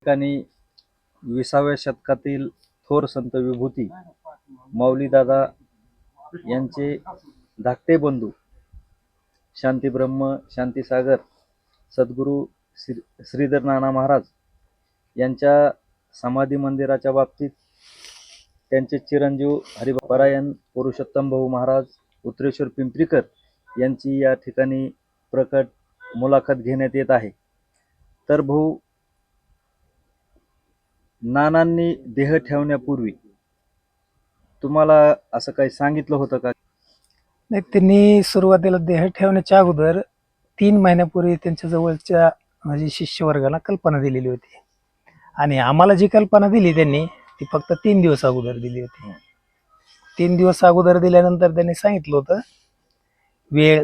ठिकाणी विसाव्या शतकातील थोर संत विभूती माऊलीदादा यांचे धाकटे बंधू शांतीब्रह्म शांतीसागर सद्गुरू श्री श्रीधर नाना महाराज यांच्या समाधी मंदिराच्या बाबतीत त्यांचे चिरंजीव हरिपरायण पुरुषोत्तम भाऊ महाराज उत्रेश्वर पिंपरीकर यांची या ठिकाणी प्रकट मुलाखत घेण्यात येत आहे. तर भाऊ नानांनी देह ठेवण्यापूर्वी तुम्हाला असं काही सांगितलं होतं का? नाही त्यांनी सुरुवातीला देह ठेवण्याच्या अगोदर तीन महिन्यापूर्वी त्यांच्या जवळच्या म्हणजे शिष्यवर्गाला कल्पना दिलेली होती. आणि आम्हाला जी कल्पना दिली त्यांनी ती फक्त तीन दिवस अगोदर दिली होती. तीन दिवस अगोदर दिल्यानंतर त्यांनी सांगितलं होतं वेळ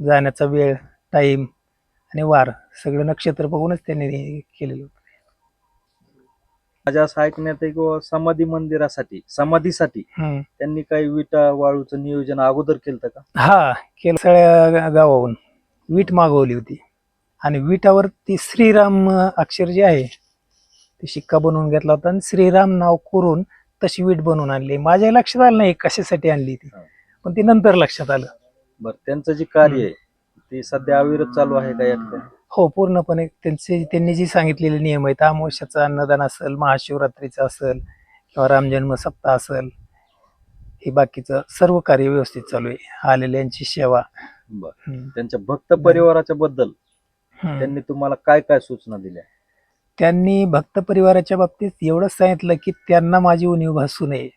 जाण्याचा वेळ टाईम आणि वार सगळं नक्षत्र बघूनच त्यांनी केलेलं होतं. माझ्या असं ऐकण्यात आहे किंवा समाधी मंदिरासाठी समाधीसाठी हम्म. त्यांनी काही विटा वाळूचं नियोजन अगोदर केलं का? हा केलं सगळ्या गा- गावाहून वीट मागवली होती. आणि विटावर ती श्रीराम अक्षर जे आहे ते शिक्का बनवून घेतला होता आणि श्रीराम नाव करून तशी वीट बनवून आणली. माझ्या लक्षात आलं नाही कशासाठी आणली ती. हा. पण ती नंतर लक्षात आलं. बरं त्यांचं जे कार्य आहे ते सध्या अविरत चालू आहे का या ठिकाणी हो पूर्णपणे त्यांचे त्यांनी जी सांगितलेले नियम आहेत अमावस्याचं अन्नदान असेल महाशिवरात्रीचं असेल किंवा रामजन्म सप्ताह असेल हे बाकीचं सर्व कार्य व्यवस्थित चालू आहे. आलेल्यांची सेवा. बरं. हम्म. त्यांच्या भक्त परिवाराच्या बद्दल हम्म. त्यांनी तुम्हाला काय काय सूचना दिल्या? त्यांनी भक्त परिवाराच्या बाबतीत एवढंच सांगितलं की त्यांना माझी उणीव भासू नये.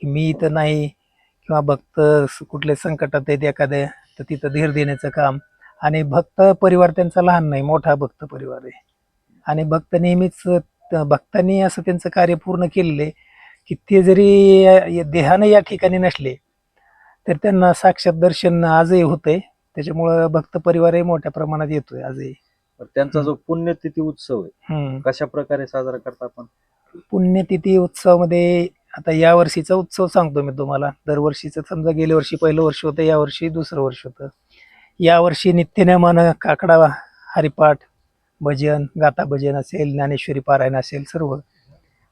की मी इथं नाही किंवा भक्त स- कुठल्या संकटात आहेत एखाद्या तर तिथं धीर देण्याचं काम. आणि भक्त परिवार त्यांचा लहान नाही मोठा भक्त परिवार आहे. आणि भक्त नेहमीच भक्तांनी असं त्यांचं कार्य पूर्ण केलेलं आहे की ते जरी देहाने या ठिकाणी नसले तर त्यांना साक्षात दर्शन आजही होतंय. त्याच्यामुळं भक्त परिवारही मोठ्या प्रमाणात येतोय आजही. त्यांचा जो पुण्यतिथी उत्सव आहे कशा प्रकारे साजरा करता आपण? पुण्यतिथी उत्सवामध्ये आता या वर्षीचा उत्सव सांगतो मी तुम्हाला. दरवर्षीचं समजा गेल्या वर्षी पहिलं वर्ष होतं या वर्षी दुसरं वर्ष होतं. या वर्षी नित्यनेमानं काकडा हरिपाठ भजन गाथा भजन असेल ज्ञानेश्वरी पारायण असेल सर्व.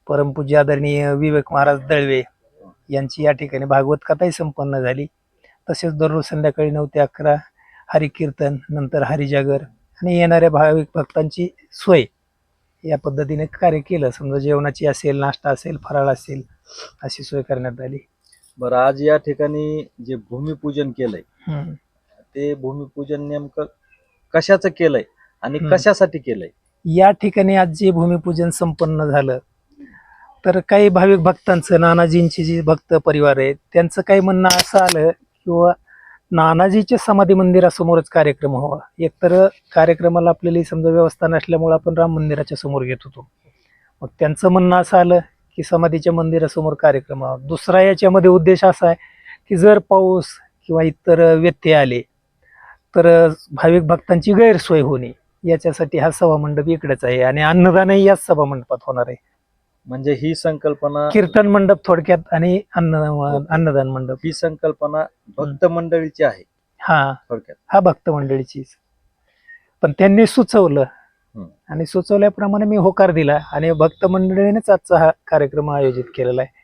परमपूज्य आदरणीय विवेक महाराज दळवे यांची या ठिकाणी भागवत कथाही संपन्न झाली. तसेच दररोज संध्याकाळी नऊ ते अकरा हरिकीर्तन नंतर हरिजागर आणि येणाऱ्या भाविक भक्तांची सोय. या पद्धतीने कार्य केलं. समजा जेवणाची असेल नाश्ता असेल फराळ असेल अशी सोय करण्यात आली. बरं आज या ठिकाणी जे भूमिपूजन केलंय हम्म. ते भूमिपूजन नेमकं कशाचं केलंय आणि हम्म. कशासाठी केलंय? या ठिकाणी आज जे भूमिपूजन संपन्न झालं तर काही भाविक भक्तांचं नानाजींचे जे भक्त परिवार आहे त्यांचं काही म्हणणं असं आलं किंवा नानाजीच्या समाधी मंदिरासमोरच कार्यक्रम व्हावा एकतर कार्यक्रमाला आपल्याला समजा व्यवस्था नसल्यामुळे आपण राम मंदिराच्या समोर घेत होतो. मग त्यांचं म्हणणं असं आलं की समाधीच्या मंदिरासमोर कार्यक्रम व्हावा दुसरा याच्यामध्ये उद्देश असा आहे की जर पाऊस किंवा इतर व्यत्यय आले तर भाविक भक्तांची गैरसोय होणे याच्यासाठी हा सभामंडप इकडेच आहे आणि अन्नदानही याच सभामंडपात होणार आहे. म्हणजे ही संकल्पना कीर्तन मंडप थोडक्यात आणि अन्न अन्नदान मंडप. ही संकल्पना भक्त मंडळीची आहे. हा. थोडक्यात. हा भक्त मंडळीचीच. पण त्यांनी सुचवलं. आणि सुचवल्याप्रमाणे मी होकार दिला आणि भक्त मंडळीनेच आजचा हा कार्यक्रम आयोजित केलेला आहे.